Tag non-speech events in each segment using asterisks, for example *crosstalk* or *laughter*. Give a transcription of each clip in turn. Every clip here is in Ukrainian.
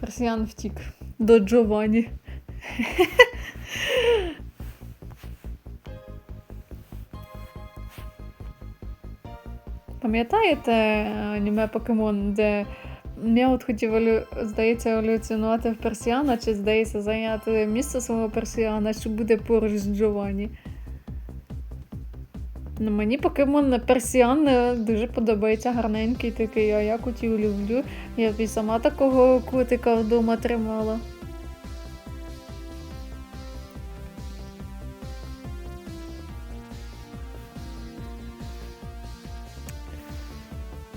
Персіан втік до Джованні. Пам'ятаєте е, аніме Покемон, де от хотів, здається, еволюціонувати в Персіана, чи здається, зайняти місце свого Персіана, що буде поруч з Джованні. Ну, мені покемон Персіан е, дуже подобається, гарненький такий, а я котів люблю. Я б і сама такого котика вдома тримала.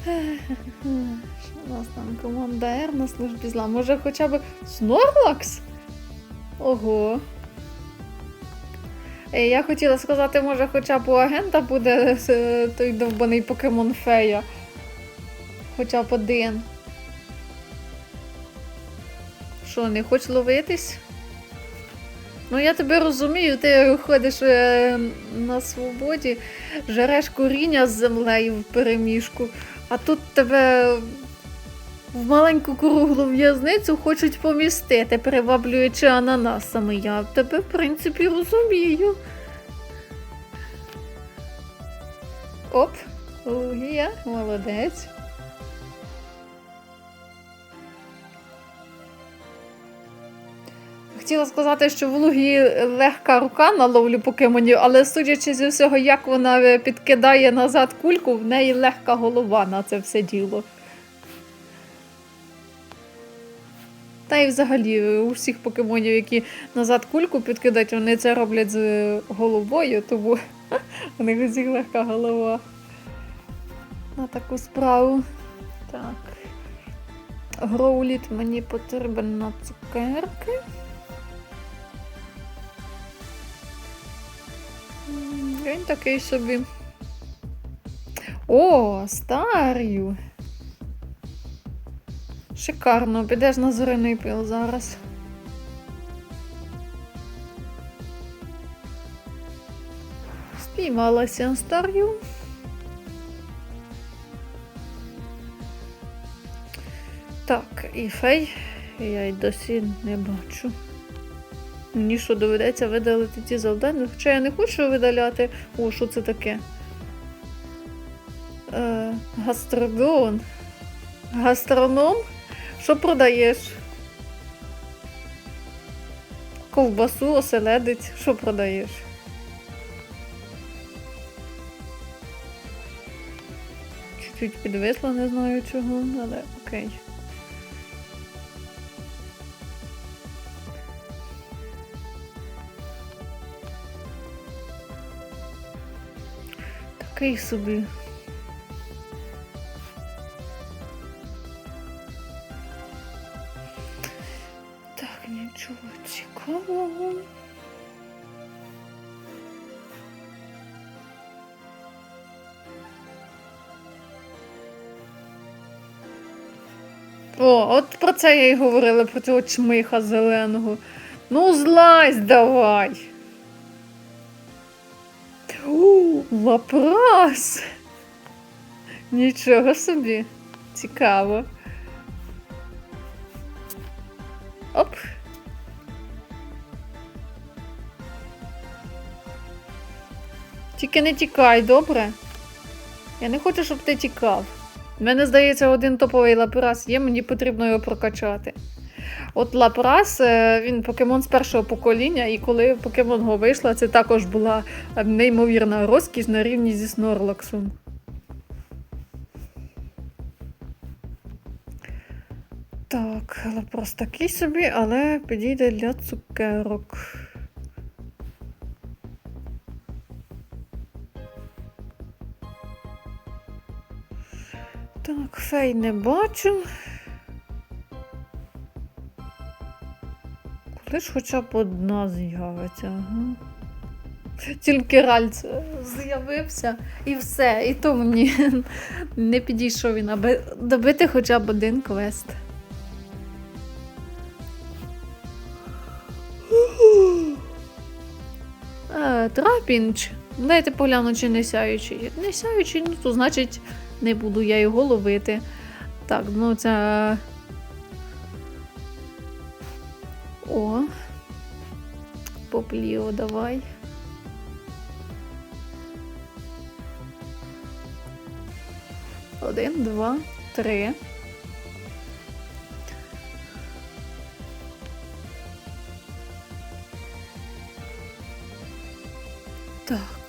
Що у нас там командир на службі зла? Може хоча б Снорлакс? Ого. Е, Я хотіла сказати, може, хоча б у агента буде е, той довбаний покемон фея. Хоча б один. Що, не хочеш ловитись? Ну, я тебе розумію, ти ходиш е, на свободі, жереш коріння з землею в переміжку, а тут тебе в маленьку круглу в'язницю хочуть помістити, приваблюючи ананасами. Я тебе, в принципі, розумію. Оп, Лугія, молодець. Хотіла сказати, що в Лугі легка рука на ловлю покемонів, але судячи зі всього, як вона е, підкидає назад кульку, в неї легка голова на це все діло. Та й взагалі е, у всіх покемонів, які назад кульку підкидають, вони це роблять з е, головою, тому *laughs* у них усіх легка голова. На таку справу. Так. Гроуліт мені потрібен на цукерки. Він такий собі. О, старю. Шикарно, підеш на зоряний пил зараз. Спіймалася старю. Так, і фей я й досі не бачу. Мені що доведеться видалити ці завдання, хоча я не хочу видаляти. О, що це таке? Е, гастродон. Гастроном? Що продаєш? Ковбасу, оселедець, що продаєш? Чуть-чуть підвисла, не знаю чого, але окей. Такий собі. Нічого цікавого. О, от про це я й говорила, про цього чмиха зеленого. Ну, злазь давай. У, лапрас. Нічого собі. Цікаво. Тільки не тікай, добре? Я не хочу, щоб ти тікав. Мене, здається, один топовий лапрас є, мені потрібно його прокачати. От Лапрас, е, він покемон з першого покоління, і коли покемон Го вийшла, це також була неймовірна розкіш на рівні зі Снорлаксом. Так, Лапрас такий собі, але підійде для цукерок. Фей не бачу. Коли ж хоча б одна з'явиться, ага. Тільки Ральц е, з'явився і все. І то мені *laughs* не підійшов він, аби добити хоча б один квест. Е, Трапінч. Дайте погляну, чи не сяючий. Не сяючий, ну то значить не буду я його ловити. Так, ну це. О. Попліо, давай. Один, два, три. Так.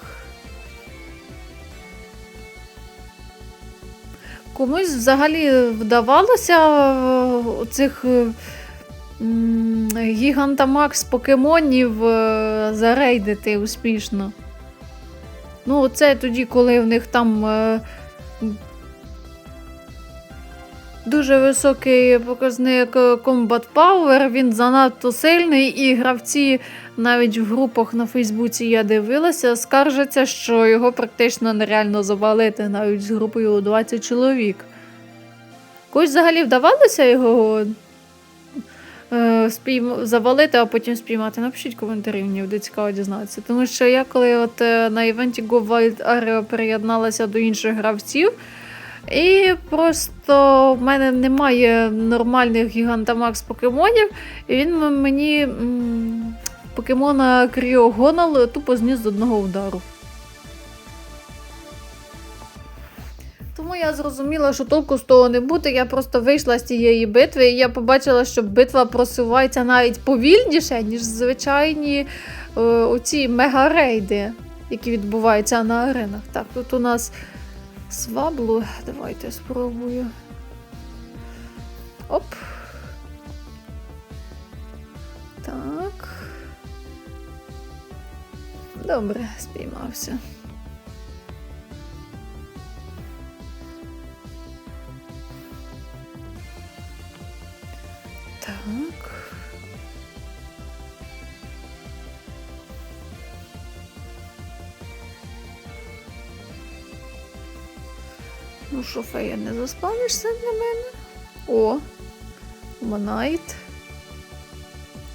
Комусь взагалі вдавалося е, цих е, гігантамакс покемонів е, зарейдити успішно. Ну, це тоді, коли в них там дуже високий показник е, Combat Power, він занадто сильний, і гравці навіть в групах на Фейсбуці я дивилася, скаржаться, що його практично нереально завалити навіть з групою у 20 чоловік. Когось взагалі вдавалося його е, спійм... завалити, а потім спіймати. Напишіть коментарі, мені буде цікаво дізнатися. Тому що я коли от е, на івенті Go Wild Area приєдналася до інших гравців, і просто в мене немає нормальних гігантамакс покемонів, і він мені покемона Кріогонал тупо зніс з одного удару. Тому я зрозуміла, що толку з того не буде. Я просто вийшла з цієї битви, і я побачила, що битва просувається навіть повільніше, ніж звичайні е, оці мегарейди, які відбуваються на аренах. Так, тут у нас сваблу. Давайте спробую. Оп. Так. Добре, спіймався. Фея, не заспавнишся на мене? О, Манайт.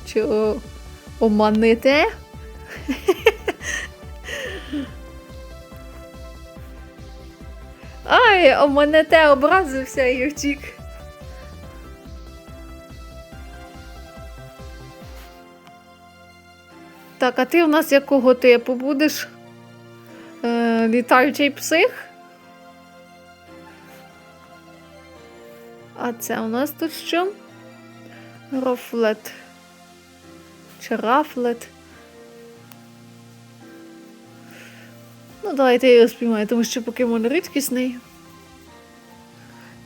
Чи о, оманите? *laughs* Ай, оманите образився і втік. Так, а ти у нас якого типу будеш? Е, літаючий псих? А це у нас тут що? Рофлет. Чи рафлет. Ну, давайте я його спіймаю, тому що покемон рідкісний.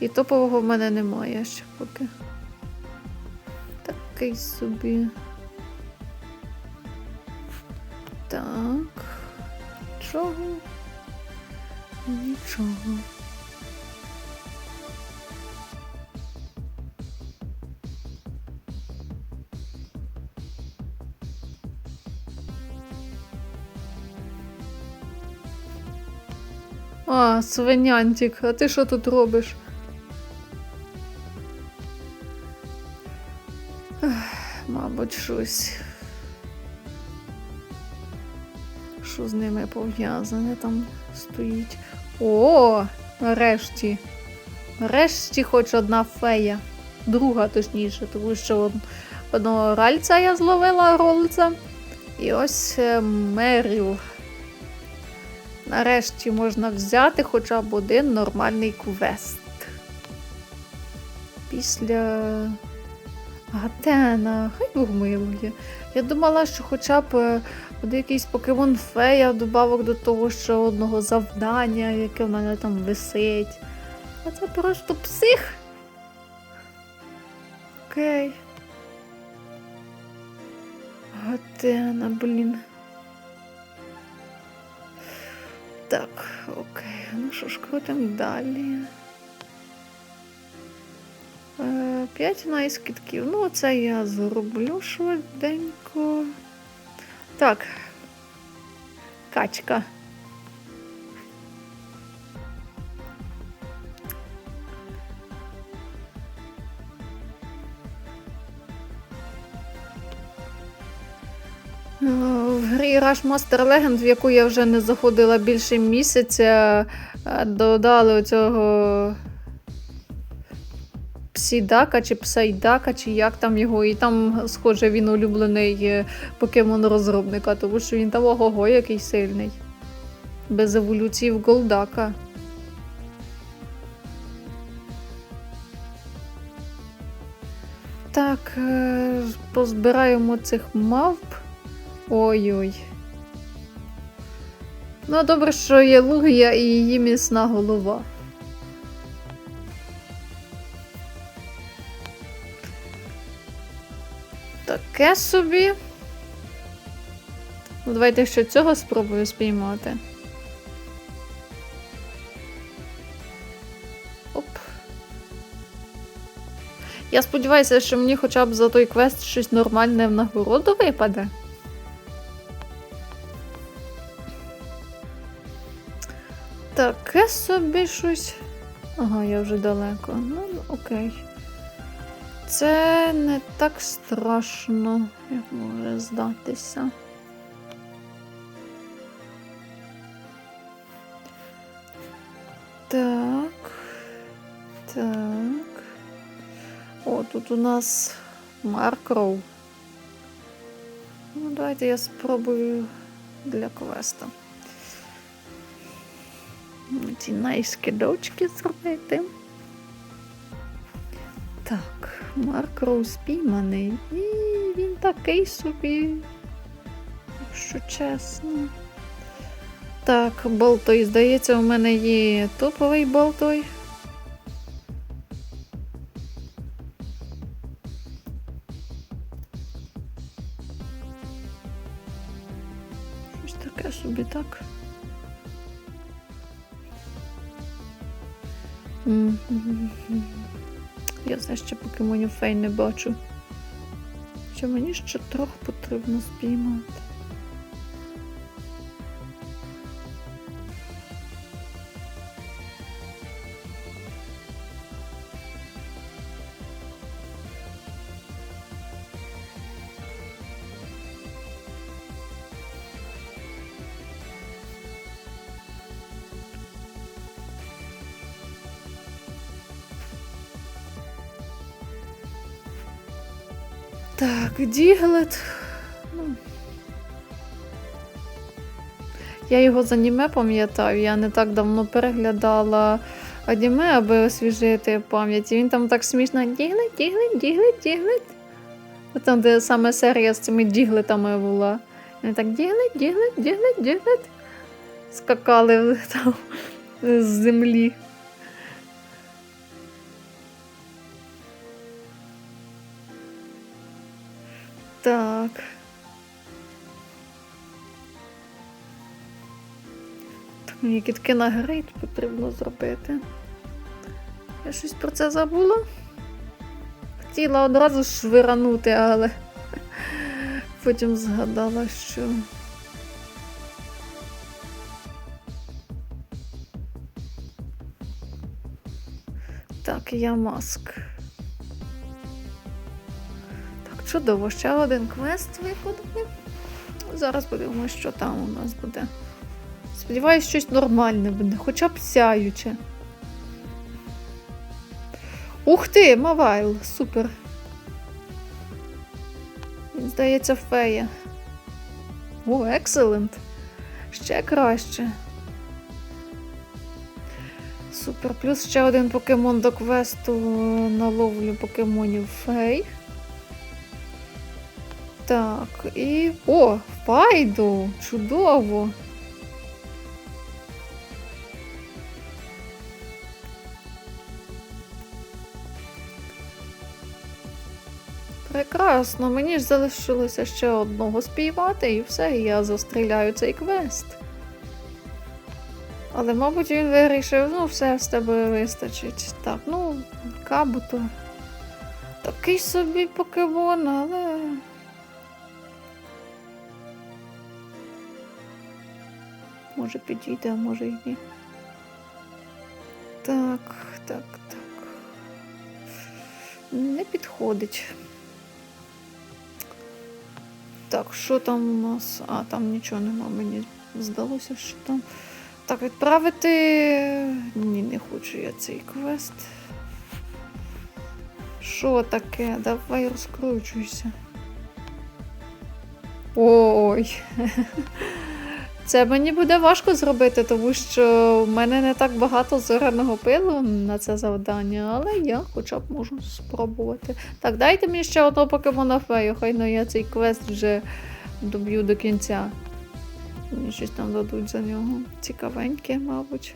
І топового в мене немає ще поки. Такий собі. Так. Чого? Нічого. А, свинянтик, а ти що тут робиш? Ех, Мабуть, щось. Що з ними пов'язане там стоїть. О, нарешті. Нарешті хоч одна фея. Друга, точніше, тому що одного ральця я зловила рольця. І ось е, мерів. Нарешті можна взяти хоча б один нормальний квест. Після Гатена, хай Бог милує. Я думала, що хоча б е, буде якийсь покемон фея добавок до того, що одного завдання, яке в мене там висить. А це просто псих. Окей. Гатена, блін. Так, окей, ну що ж, крутимо далі. Е, П'ять найскидків. Ну, це я зроблю швиденько. Так. Качка. В грі Rush Master Legend, в яку я вже не заходила більше місяця, е, додали оцього Псідака чи Псайдака, чи як там його. І там, схоже, він улюблений е, покемон розробника, тому що він там ого-го, який сильний. Без еволюції в Голдака. Так, е, позбираємо цих мавп. Ой-ой. Ну, добре, що є Лугія і її міцна голова. Таке собі. Ну, давайте ще цього спробую спіймати. Оп. Я сподіваюся, що мені хоча б за той квест щось нормальне в нагороду випаде. Таке собі щось. Ага, я вже далеко. Ну, окей. Це не так страшно, як може здатися. Так. Так. О, тут у нас Маркроу. Ну, давайте я спробую для квеста. Ці найскидочки зробити. Так, Марк Роу спійманий. І він такий собі, якщо чесно. Так, болтой. Здається, у мене є топовий болтой. Щось таке собі так. Я все ще покемонів фей не бачу. Що мені ще трохи потрібно спіймати. Так, Діглет. Ну. Я його з аніме пам'ятаю, я не так давно переглядала аніме, аби освіжити пам'ять. І Він там так смішно діглет, діглет, діглет, діглет. Там, де саме серія з цими діглетами була. Він так діглет, діглет, діглет, діглет. Скакали *laughs* там з землі. Так. Мені кітки на грейд потрібно зробити. Я щось про це забула. Хотіла одразу швиранути, але *laughs* потім згадала, що. Так, я маск. Чудово, ще один квест виконали. Зараз подивимося, що там у нас буде. Сподіваюсь, щось нормальне буде, хоча б сяюче. Ух ти, Мавайл, супер. Він здається, фея. О, екселент. Ще краще. Супер. Плюс ще один покемон до квесту на ловлю покемонів фей. Так, і. О, Файду! Чудово! Прекрасно, мені ж залишилося ще одного співати, і все, я застріляю цей квест. Але, мабуть, він вирішив, ну, все з тебе вистачить. Так, ну, кабуто. Такий собі покемон, але. Може підійде, а може і ні. Так, так, так. Не підходить. Так, що там у нас? А, там нічого нема, мені здалося, що там. Так, відправити. Ні, не хочу я цей квест. що таке? Давай розкручуйся. Ой. *laughs* Це мені буде важко зробити, тому що в мене не так багато зоряного пилу на це завдання, але я хоча б можу спробувати. Так, дайте мені ще одного покемона фею, хай ну я цей квест вже доб'ю до кінця. Мені щось там дадуть за нього. Цікавеньке, мабуть.